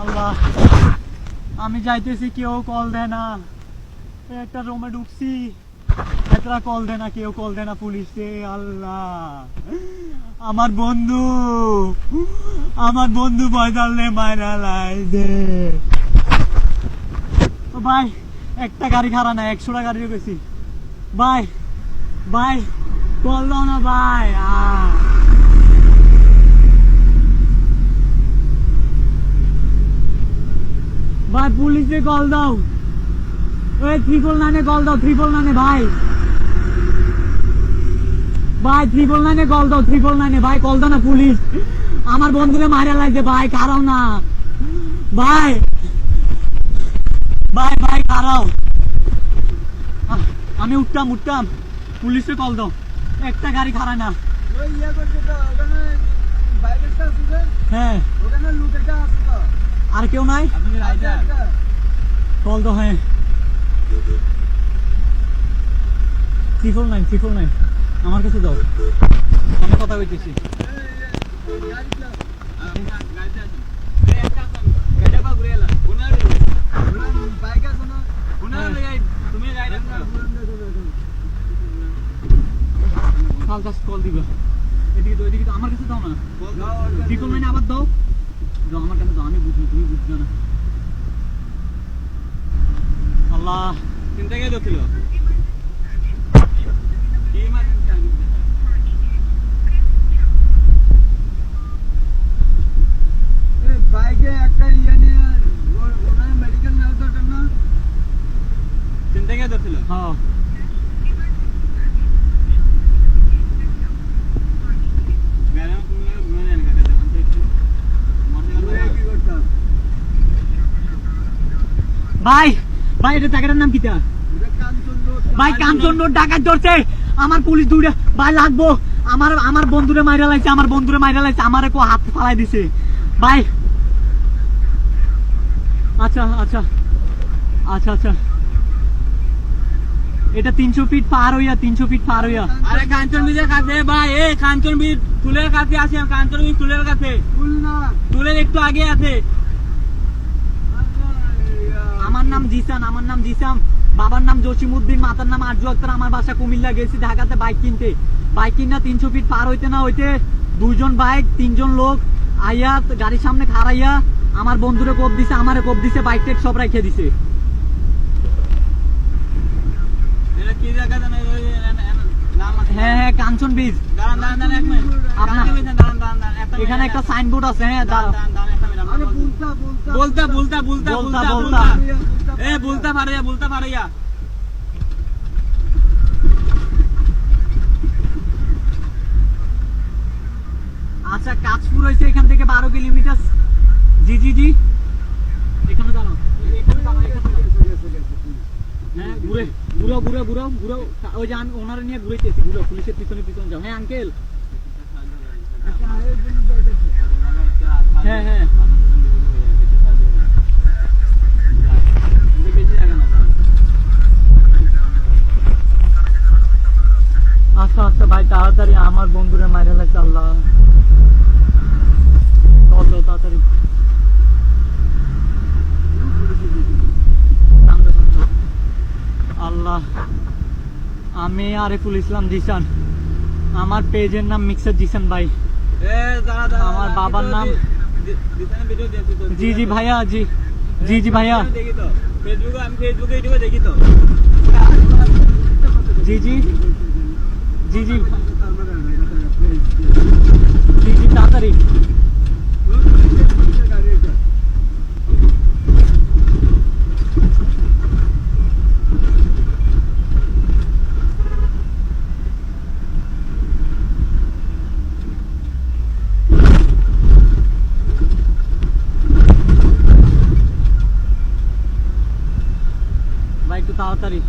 আল্লাহ, আমি যাইতেছি, কেউ কল দেয় না। একটা রুমে ঢুকছি একটা কল দেয় না, কেউ কল দেয় না পুলিশে আল্লাহ, আমার বন্ধু আমার বন্ধু বয়দালে মাইরা লাই দে। ভাই, একটা গাড়ি খারাপ না একশোটা গাড়ি গেছি ভাই ভাই কল দাও না ভাই, আহ ভাই পুলিশে কল দাও। ওই ট্রিপল নাইনে কল দাও ট্রিপল নাইনে ভাই। ভাই ট্রিপল নাইনে কল দাও ট্রিপল নাইনে ভাই কল দাও না পুলিশ। আমার বন্ধুরে মারা লাগছে ভাই খারাও না। ভাই ভাই ভাই খারাও আমি উঠতাম উঠতাম। পুলিশে কল দাও। একটা গাড়ি খারায় না। ইয়ে হ্যাঁ। ওখানে আর কেউ নাই? কল দাও হ্যাঁ। ট্রিপল নাইন ট্রিপল নাইন আমার কাছে দাও। আমি কথা জাস্ট কল দিবা। এদিকে তো এদিকে তো আমার কাছে দাও না। ট্রিপল নাইন আবার দাও। দাও আমার কেন আমি বুঝি তুমি বুঝছ না। আল্লাহ এই বাইকে একটা ইয়ে নিয়ে ও- ওখানে মেডিকেল নেওয়া দরকার না হ্যাঁ ওই কি করতাম ভাই ভাই এটা জায়গাটার নাম ওটা ভাই কাঞ্চন রোড ডাকাত ধরছে। আমার পুলিশ দুইটা ভাই লাগবো। আমার আমার বন্ধুরে মাইরা লাগছে আমার বন্ধুরে মাইরা লাগছে আমারে কো হাত ফালাই দিছে। ভাই। আচ্ছা আচ্ছা। আচ্ছা আচ্ছা। এটা তিনশো ফিট পার হইয়া তিনশো ফিট পার হইয়া। আরে কাঞ্চন বীজের কাছে ভাই এই কাঞ্চন বীজ তুলের কাছে আছে কাঞ্চন বীজ তুলের কাছে। ফুল না। তুলের একটু আগে আছে। আমার নাম জিসান আমার নাম জিসাম। বাবার নাম জসিমউদ্দিন মাতার নাম আরজু আক্তার। আমার বাসা কুমিল্লা গেছি ঢাকাতে বাইক কিনতে। বাইক কিনা তিনশো ফিট পার হইতে না হইতে দুইজন বাইক তিনজন লোক আইয়া গাড়ির সামনে খাড়াইয়া আমার বন্ধুরে কোপ দিছে আমারে কোপ দিছে বাইক টেক সব রাইখে দিছে। হ্যাঁ হ্যাঁ কাঞ্চন বীজ এখানে একটা সাইনবোর্ড আছে হ্যাঁ দাঁড়ান বুলতা বুলতা বলতা বলতা। বলতা এ বলতা পারিয়া বলতা পারিয়া আচ্ছা কাজপুর হয়েছে এখান থেকে বারো কিলোমিটার। জি জি। জি এখানে দাঁড়াও। হ্যাঁ ঘুরে ঘুরো ঘুরো ঘুরো ঘুরো। ওই যে ওনারা নিয়ে ঘুরেতেছি ঘুরো পুলিশের পিছনে পিছনে যাও। হ্যাঁ আঙ্কেল হ্যাঁ, হ্যাঁ। আচ্ছা আচ্ছা ভাই তাড়াতাড়ি আমার বন্ধুরে মাইরে লাগছে আল্লাহ। কত তাড়াতাড়ি। আল্লাহ আমি আরিফুল ইসলাম জিসান আমার পেজের নাম মিক্সার জিসান ভাই। আমার বাবার নাম? তো জি জি ভাইয়া জি। জি জি ভাইয়া। জি জি। জি জি জি জি তাড়াতাড়ি ভাই একটু তাড়াতাড়ি